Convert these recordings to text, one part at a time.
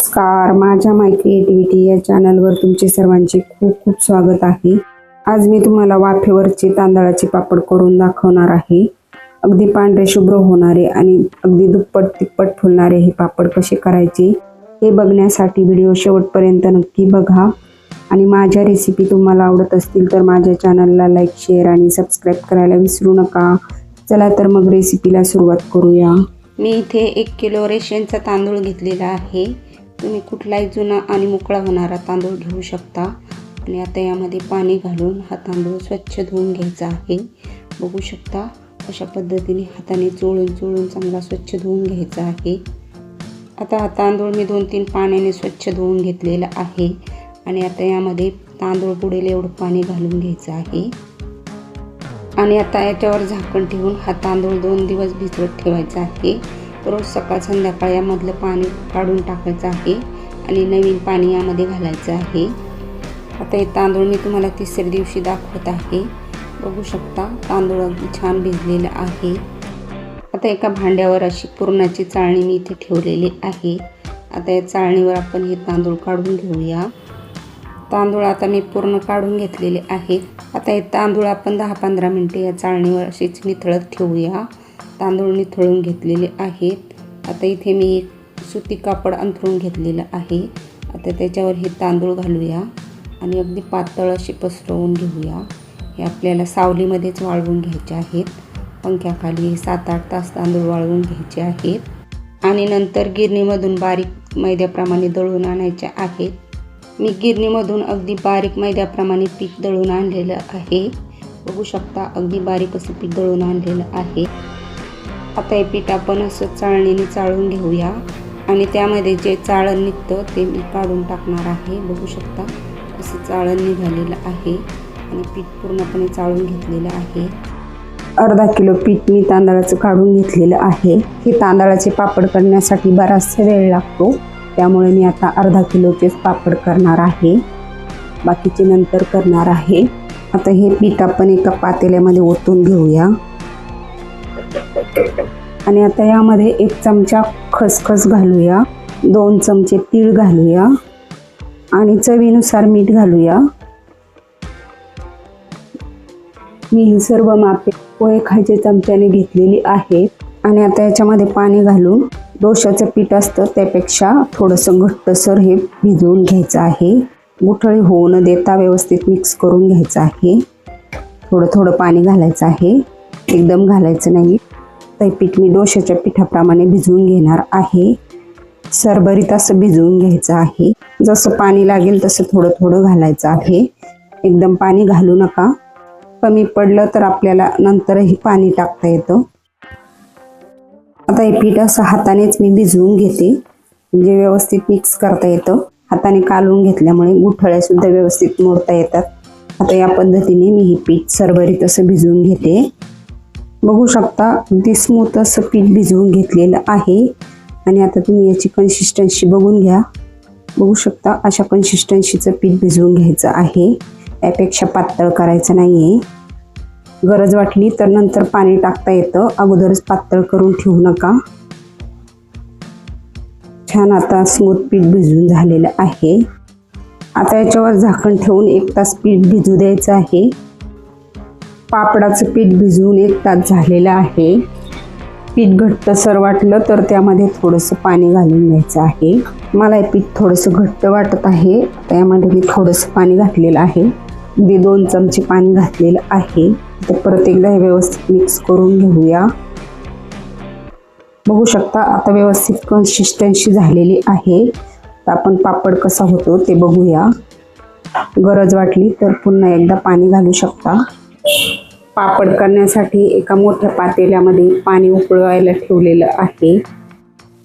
नमस्कार माझ्या माय क्रिएटिव्हिटी या चॅनलवर तुमचे सर्वांचे खूप खूप स्वागत आहे. आज मी तुम्हाला वाफेवरचे तांदळाचे पापड करून दाखवणार आहे. अगदी पांढरे शुभ्र होणारे आणि अगदी दुप्पट तिप्पट फुलणारे हे पापड कसे करायचे हे बघण्यासाठी व्हिडिओ शेवटपर्यंत नक्की बघा. आणि माझ्या रेसिपी तुम्हाला आवडत असतील तर माझ्या चॅनलला लाईक शेअर आणि सबस्क्राईब करायला विसरू नका. चला तर मग रेसिपीला सुरुवात करूया. मी इथे एक किलो रेशनचा तांदूळ घेतलेला आहे. तुम्ही कुठलाही जुना आणि मोकळा होणारा तांदूळ घेऊ शकता. आणि आता यामध्ये पाणी घालून हा तांदूळ स्वच्छ धुवून घ्यायचा आहे. बघू शकता अशा पद्धतीने हाताने चोळून चोळून चांगला स्वच्छ धुवून घ्यायचा आहे. आता हा तांदूळ मी दोन तीन पाण्याने स्वच्छ धुवून घेतलेला आहे. आणि आता यामध्ये तांदूळ बुडेल एवढं पाणी घालून घ्यायचं आहे. आणि आता याच्यावर झाकण ठेवून हा तांदूळ दोन दिवस भिजवत ठेवायचा आहे. रोज सकाळ संध्याकाळ यामधलं पाणी काढून टाकायचं आहे आणि नवीन पाणी यामध्ये घालायचं आहे. आता हे तांदूळ मी तुम्हाला तिसऱ्या दिवशी दाखवत आहे. बघू शकता तांदूळ अगदी छान भिजलेलं आहे. आता एका भांड्यावर अशी पुरणाची चाळणी मी इथे ठेवलेली आहे. आता या चाळणीवर आपण हे तांदूळ काढून घेऊया. तांदूळ आता मी पूर्ण काढून घेतलेले आहेत. आता हे तांदूळ आपण दहा पंधरा मिनटे या चाळणीवर अशीच निथळत ठेवूया. तांदूळ निथळून घेतलेले आहेत. आता इथे मी एक सुती कापड अंथरून घेतलेलं आहे. आता त्याच्यावर हे तांदूळ घालूया आणि अगदी पातळ असे पसरवून घेऊया. हे आपल्याला सावलीमध्येच वाळवून घ्यायचे आहेत. पंख्याखाली सात आठ तास तांदूळ वाळवून घ्यायचे आहेत. आणि नंतर गिरणीमधून बारीक मैद्याप्रमाणे दळून आणायचे आहेत. मी गिरणीमधून अगदी बारीक मैद्याप्रमाणे पीठ दळून आणलेलं आहे. बघू शकता अगदी बारीक असं पीठ दळून आणलेलं आहे. आता हे पीठ आपण असं चाळणीने चाळून घेऊया. आणि त्यामध्ये जे चाळण निघतं ते मी काढून टाकणार आहे. बघू शकता असं चाळण निघालेलं आहे. आणि पीठ पूर्णपणे चाळून घेतलेलं आहे. अर्धा किलो पीठ मी तांदळाचं काढून घेतलेलं आहे. हे तांदळाचे पापड करण्यासाठी बराचसा वेळ लागतो. त्यामुळे मी आता अर्धा किलोचेच पापड करणार आहे. बाकीचे नंतर करणार आहे. आता हे पीठ आपण एका पातेल्यामध्ये ओतून घेऊया. आणि आता यामध्ये एक चमचा खसखस घालूया. दोन चमचे तीळ घालूया. आणि चवीनुसार मीठ घालूया. मी ही सर्व मापे पोहे खायचे चमच्याने घेतलेली आहेत. आणि आता याच्यामध्ये पाणी घालून डोशाचं पीठ असतं त्यापेक्षा थोडंसं घट्टसर हे भिजवून घ्यायचं आहे. गुठळी होऊ न देता व्यवस्थित मिक्स करून घ्यायचं आहे. थोडं थोडं पाणी घालायचं आहे. एकदम घालायचं नाही. हे पीठ मी डोशाच्या पिठाप्रमाणे भिजवून घेणार आहे. सरभरीत असं भिजवून घ्यायचं आहे. जसं पाणी लागेल तसं थोडं थोडं घालायचं आहे. एकदम पाणी घालू नका. कमी पडलं तर आपल्याला नंतरही पाणी टाकता येतं. आता हे पीठ असं हातानेच मी भिजवून घेते. म्हणजे व्यवस्थित मिक्स करता येतं. हाताने कालवून घेतल्यामुळे गुठळ्या सुद्धा व्यवस्थित मोडता येतात. आता या पद्धतीने मी हे पीठ सरभरीत असं भिजवून घेते. बघू शकता अगदी स्मूथ असं पीठ भिजवून घेतलेलं आहे. आणि आता तुम्ही याची कन्सिस्टन्सी बघून घ्या. बघू शकता अशा कन्सिस्टन्सीचं पीठ भिजवून घ्यायचं आहे. यापेक्षा पातळ करायचं नाही आहे गरज वाटली तर नंतर पाणी टाकता येतं. अगोदरच पातळ करून ठेवू नका. छान आता स्मूथ पीठ भिजून झालेलं आहे. आता याच्यावर झाकण ठेवून एक तास पीठ भिजू द्यायचं आहे. पापडाचं पीठ भिजवून एक तास झालेलं आहे. पीठ घट्टसर वाटलं तर त्यामध्ये थोडंसं पाणी घालून घ्यायचं आहे. मला हे पीठ थोडंसं घट्ट वाटत आहे. त्यामध्ये मी थोडंसं पाणी घातलेलं आहे. मी दोन चमचे पाणी घातलेलं आहे. तर परत एकदा हे व्यवस्थित मिक्स करून घेऊया. बघू शकता आता व्यवस्थित कन्सिस्टन्सी झालेली आहे. तर आपण पापड कसा होतो ते बघूया. गरज वाटली तर पुन्हा एकदा पाणी घालू शकता. पापड करण्यासाठी एका मोठ्या पातेल्यामध्ये पाणी उकळवायला ठेवलेलं आहे.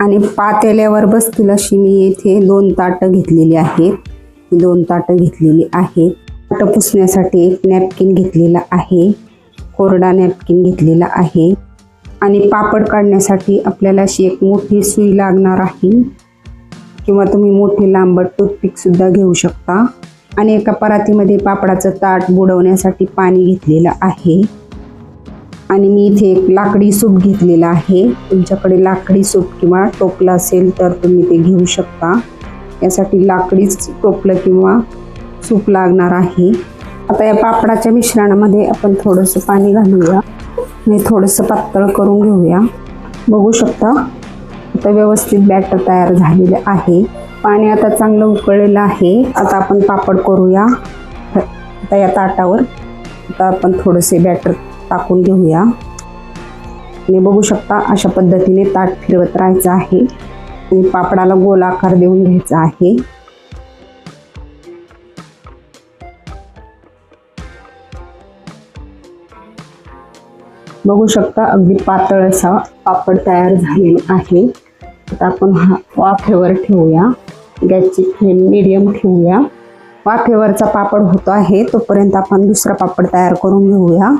आणि पातेल्यावर बसतील अशी मी येथे दोन ताटं घेतलेली आहेत. दोन ताटं घेतलेली आहेत. ताटं पुसण्यासाठी एक नॅपकिन घेतलेला आहे. कोरडा नॅपकिन घेतलेला आहे. आणि पापड काढण्यासाठी आपल्याला अशी एक मोठी सुई लागणार आहे. किंवा तुम्ही मोठी लांबट टूथपिकसुद्धा घेऊ शकता. आणि एका परातीमध्ये पापडाचं ताट बुडवण्यासाठी पाणी घेतलेलं आहे. आणि मी इथे एक लाकडी सूप घेतलेला आहे. तुमच्याकडे लाकडी सूप किंवा टोपलं असेल तर तुम्ही ते घेऊ शकता. यासाठी लाकडीच टोपलं किंवा सूप लागणार आहे. आता या पापडाच्या मिश्रणामध्ये आपण थोडंसं पाणी घालूया. आणि थोडंसं पातळ करून घेऊया. बघू शकता आता व्यवस्थित बॅटर तयार झालेलं आहे. पाणी आता चांगलं उकळलेलं आहे. आता आपण पापड करूया. आता या ताटावर आता आपण थोडेसे बॅटर टाकून घेऊया. आणि बघू शकता अशा पद्धतीने ताट फिरवत राहायचं आहे. आणि पापडाला गोल आकार देऊन घ्यायचा आहे. बघू शकता अगदी पातळ असा पापड तयार झालेला आहे. आता आपण हा वाफेवर ठेवूया. गॅसची फ्लेम मिडियम ठेवूया. वाफेवरचा पापड होतो आहे तोपर्यंत आपण दुसरा पापड तयार करून घेऊया.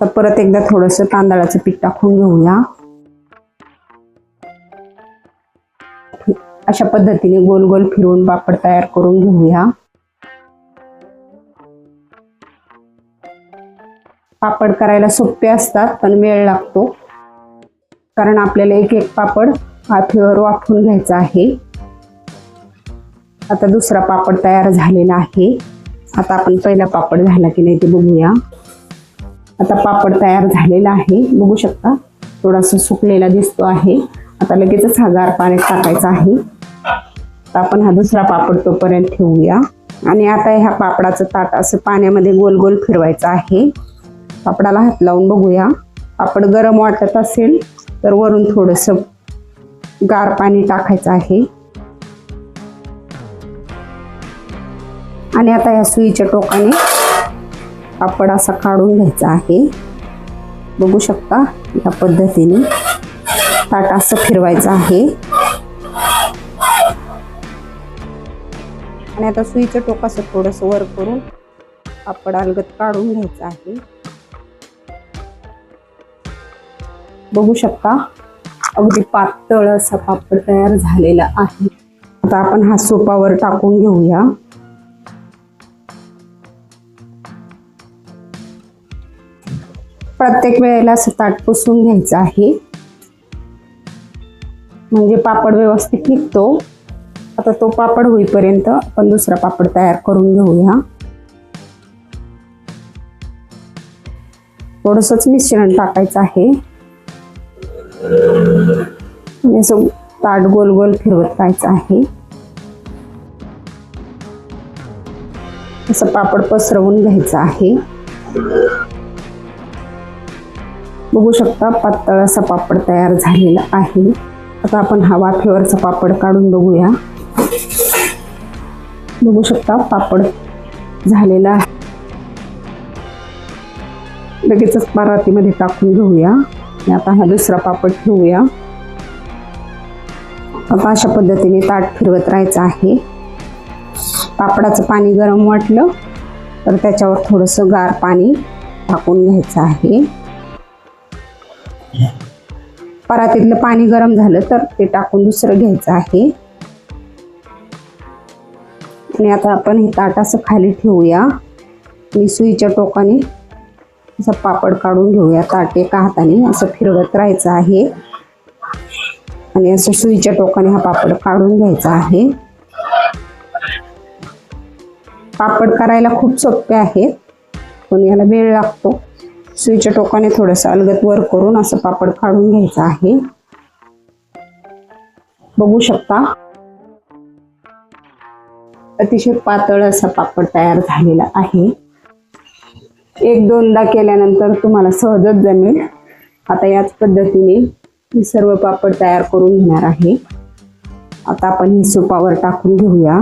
तर परत एकदा थोडंसं तांदळाचं पीठ टाकून घेऊया. अशा पद्धतीने गोल गोल फिरवून पापड तयार करून घेऊया. पापड करायला सोपे असतात पण वेळ लागतो. कारण आपल्याला एक एक पापड वाफेवर वाफून घ्यायचा आहे. आता दुसरा पापड तयार झालेला आहे. आता आपण पहिला पापड झाला की नाही ते बघूया. आता पापड तयार झालेला आहे. बघू शकता थोडासा सुकलेला दिसतो आहे. आता लगेचच हा गार पाण्यात टाकायचा आहे. तर आपण हा दुसरा पापड तोपर्यंत ठेवूया. आणि आता ह्या पापडाचं ताट असं पाण्यामध्ये गोल गोल फिरवायचं आहे. पापडाला हात लावून बघूया. पापड गरम वाटत असेल तर वरून थोडंसं गार पाणी टाकायचं आहे. आणि आता या सुईच्या टोकाने पापड असा काढून घ्यायचा आहे. बघू शकता या पद्धतीने ताट असं फिरवायचं आहे. आणि आता सुईचं टोक असं थोडंसं वर करून पापड अलगत काढून घ्यायचं आहे. बघू शकता. अगदी पातळ असा पापड तयार झालेला आहे. आता आपण हा सोपावर टाकून घेऊया. प्रत्येक वेळेला असं ताट पुसून घ्यायचं आहे. म्हणजे पापड व्यवस्थित निघतो. आता तो पापड होईपर्यंत आपण दुसरा पापड तयार करून घेऊया. थोडंसंच मिश्रण टाकायचं आहे. असं ताट गोल गोल फिरवत जायचं आहे. असं पापड पसरवून घ्यायचं आहे. बघू शकता पातळ असा पापड तयार झालेला आहे. आता आपण हा वाफेवरचा पापड काढून बघूया. बघू शकता पापड झालेला आहे. लगेचच परातीमध्ये टाकून घेऊया. आता हा दुसरा पापड ठेवूया. आता अशा पद्धतीने ताट फिरवत राहायचं आहे. पापडाचं पाणी गरम वाटलं तर त्याच्यावर थोडंसं गार पाणी टाकून घ्यायचं आहे. परातीतलं पाणी गरम झालं तर ते टाकून दुसरं घ्यायचं आहे. आणि आता आपण हे ताट असं खाली ठेवूया. आणि सुईच्या टोकाने असं पापड काढून घेऊया ताट एका हाताने असं फिरवत राहायचं आहे. आणि असं सुईच्या टोकाने हा पापड काढून घ्यायचा आहे. पापड करायला खूप सोपे आहेत पण याला वेळ लागतो. सुईच्या टोकाने थोडंसं अलगत वर करून असं पापड काढून घ्यायचं आहे. बघू शकता. अतिशय पातळ असा पापड तयार झालेला आहे. एक दोनदा केल्यानंतर तुम्हाला सहजच जमेल. आता याच पद्धतीने मी सर्व पापड तयार करून घेणार आहे. आता आपण ही सुपावर टाकून घेऊया.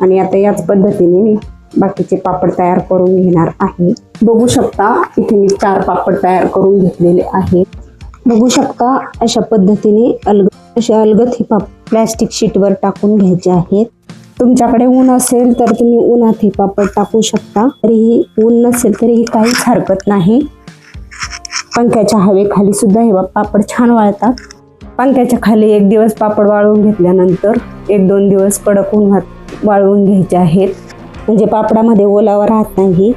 आणि आता याच पद्धतीने मी बाकीचे पापड तयार करून घेणार आहे. बघू शकता इथे मी चार पापड तयार करून घेतलेले आहेत. बघू शकता अशा पद्धतीने अलग अशा अलगत ही पाप प्लॅस्टिक शीटवर टाकून घ्यायचे आहेत. तुमच्याकडे ऊन असेल तर तुम्ही उन्हात हे पापड टाकू शकता. तरीही ऊन नसेल तरीही काहीच हरकत नाही. पंख्याच्या हवेखाली सुद्धा हे पापड छान वाळतात. पंख्याच्या खाली एक दिवस पापड वाळवून घेतल्यानंतर एक दोन दिवस कडक उन्हात वाळवून घ्यायचे आहेत. म्हणजे पापडामध्ये ओलावा राहत नाही.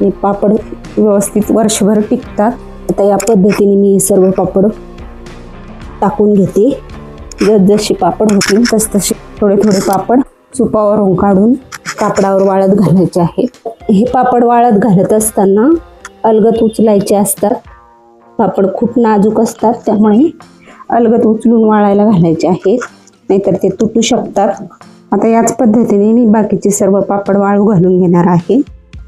हे पापड व्यवस्थित वर्षभर टिकतात. आता या पद्धतीने मी सर्व पापड टाकून घेते. जसजसे पापड होतील तसतसे थोडे थोडे पापड सुपावरून काढून कापडावर वाळत घालायचे आहे. हे पापड वाळत घालत असताना अलगत उचलायचे असतात. पापड खूप नाजूक असतात त्यामुळे अलगत उचलून वाळायला घालायचे आहेत. नाहीतर ते तुटू शकतात. आता याच पद्धतीने मी बाकीचे सर्व पापड वाळू घालून घेणार आहे.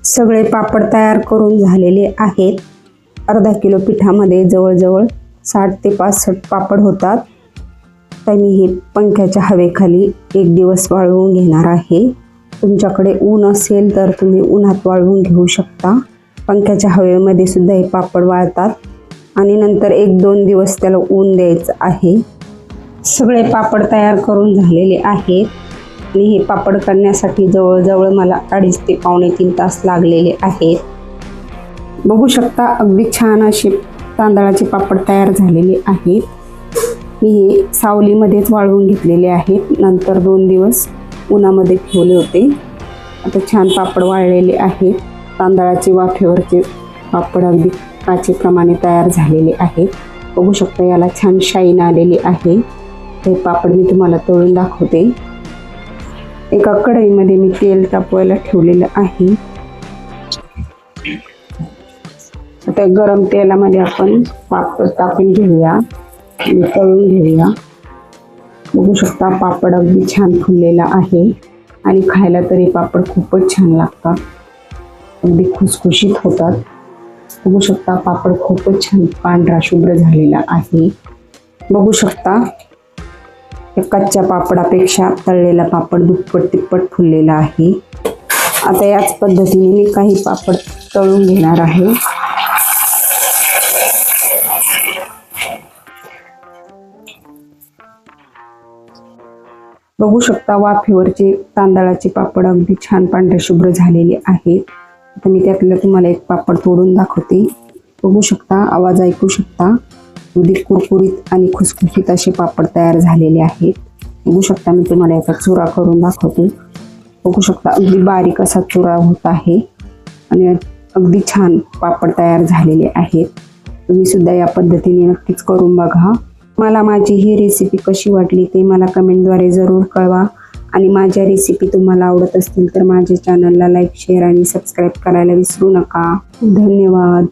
सगळे पापड तयार करून झालेले आहेत. अर्धा किलो पिठामध्ये जवळजवळ साठ ते पासष्ट पापड होतात. तर मी हे पंख्याच्या हवेखाली एक दिवस वाळवून घेणार आहे. तुमच्याकडे ऊन असेल तर तुम्ही उन्हात वाळवून घेऊ शकता. पंख्याच्या हवेमध्ये सुद्धा हे पापड वाळतात आणि नंतर एक दोन दिवस त्याला ऊन द्यायचं आहे. सगळे पापड तयार करून झालेले आहेत. आणि हे पापड करण्यासाठी जवळजवळ मला अडीच ते पावणे तीन तास लागलेले आहेत. बघू शकता अगदी छान असे तांदळाचे पापड तयार झालेले आहेत. मी हे सावलीमध्येच वाळवून घेतलेले आहेत नंतर दोन दिवस उन्हामध्ये ठेवले होते. आता छान पापड वाळलेले आहेत तांदळाचे वाफेवरचे पापड अगदी काचेप्रमाणे तयार झालेले आहेत बघू शकता याला छान शाईन आलेली आहे. हे पापड मी तुम्हाला तळून दाखवते. एका कढईमध्ये मी तेल तापवायला ठेवलेलं आहे. आता गरम तेलामध्ये आपण पापड टाकून घेऊया. तळून घेऊया. बघू शकता पापड अगदी छान फुललेला आहे. आणि खायला तरी पापड खूपच छान लागतात. अगदी खुसखुशीत होतात. बघू शकता पापड खूपच छान पांढरा शुभ्र झालेला आहे. बघू शकता या कच्च्या पापडापेक्षा तळलेला पापड दुप्पट तिप्पट फुललेला आहे. आता याच पद्धतीने मी काही पापड तळून घेणार आहे. बघू शकता वाफेवरचे तांदळाचे पापड अगदी छान पांढरे शुभ्र झालेले आहेत. आता मी त्यातलं तुम्हाला एक पापड तोडून दाखवते. बघू शकता आवाज ऐकू शकता. अगदी कुरकुरीत आणि खुसखुशीत असे पापड तयार झालेले आहेत. बघू शकता मी तुम्हाला याचा चुरा करून दाखवते. बघू शकता अगदी बारीक असा चुरा होत आहे. आणि अगदी छान पापड तयार झालेले आहेत. तुम्ही सुद्धा या पद्धतीने नक्कीच करून बघा. मला माझी ही रेसिपी कशी वाटली ते मला कमेंटद्वारे जरूर कळवा. आणि माझ्या रेसिपी तुम्हाला आवडत असतील तर माझ्या चॅनलला लाईक शेअर आणि सबस्क्राईब करायला विसरू नका. धन्यवाद.